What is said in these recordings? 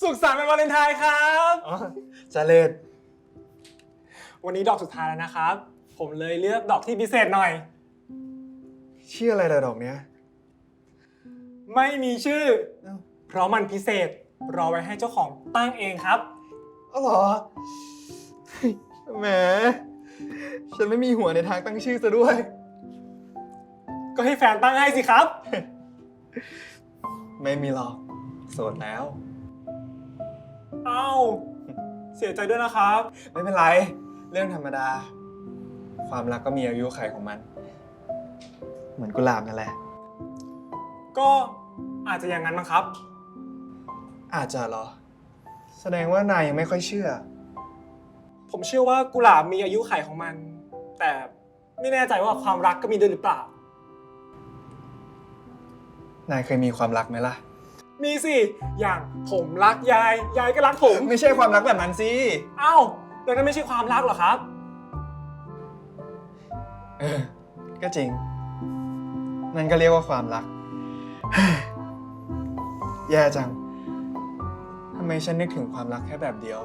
สุขสันต์วันวาเลนไทน์ครับ อ๋อจาเลดวันนี้ดอกสุดท้ายแล้วนะครับ ผมเลยเลือกดอกที่พิเศษหน่อย ชื่ออะไรล่ะดอกเนี้ย ไม่มีชื่อเอ้าเพราะมันพิเศษ รอไว้ให้เจ้าของตั้งเองครับ อ๋อเหรอแหม ฉันไม่มีหัวในทางตั้งชื่อซะด้วย ก็ให้แฟนตั้งให้สิครับ ไม่มีหรอก โสดแล้วเอ้าเสียใจด้วยนะครับ ไม่เป็นไร เรื่องธรรมดา ความรักก็มีอายุขัยของมัน เหมือนกุหลาบนั่นแหละ ก็อาจจะอย่างนั้นมั้งครับ อาจจะเหรอ แสดงว่านายยังไม่ค่อยเชื่อ ผมเชื่อว่ากุหลาบมีอายุขัยของมัน แต่ไม่แน่ใจว่าความรักก็มีด้วยหรือเปล่า นายเคยมีความรักไหมล่ะ มีสิ อย่างผมรักยาย ยายก็รักผม ไม่ใช่ความรักแบบนั้นสิ เอ้าแล้วนั่นไม่ใช่ความรักเหรอครับ เออ ก็จริง นั่นก็เรียกว่าความรัก แย่จัง ทำไมฉันนึกถึงความรักแค่แบบเดียว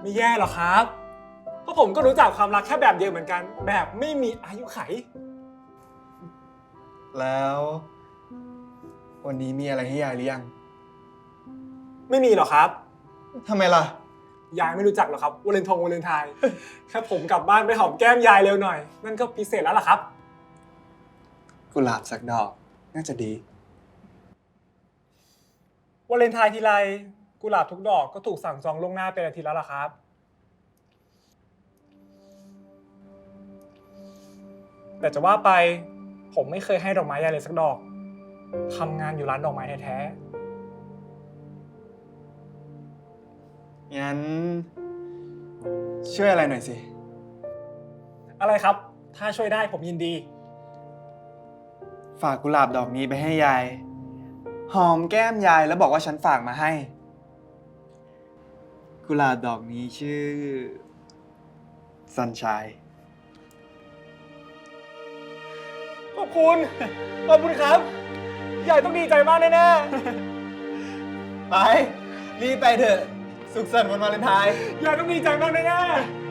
ไม่แย่หรอกครับ เพราะผมก็รู้จักความรักแค่แบบเดียวเหมือนกัน แบบไม่มีอายุไข แล้ว วันนี้มีอะไรให้ยายหรือยังไม่มีหรอกครับ ทำไมล่ะ ยายไม่รู้จักหรอกครับวาเลนทงวาเลนไทน์ แค่ผมกลับบ้านไปหอมแก้มยายเร็วหน่อย นั่นก็พิเศษแล้วล่ะครับ กุหลาบสักดอกน่าจะดี วาเลนไทน์ทีไรกุหลาบทุกดอกก็ถูกสั่งจองล่วงหน้าเป็นอาทิตย์แล้วล่ะครับ แต่จะว่าไปผมไม่เคยให้ดอกไม้ยายเลยสักดอก ทำงานอยู่ร้านดอกไม้แท้งั้นช่วยอะไรหน่อยสิ ๆอะไรครับ ถ้าช่วยได้ผมยินดี ฝากกุหลาบดอกนี้ไปให้ยาย หอมแก้มยายแล้วบอกว่าฉันฝากมาให้ กุหลาบดอกนี้ชื่อ สันชาย ขอบคุณ ขอบคุณครับ ยายต้องดีใจมากแน่ไป รีบไปเถอะ สุขสันต์วันวาเลนไทน์ๆยายต้องดีใจมากแน่ๆ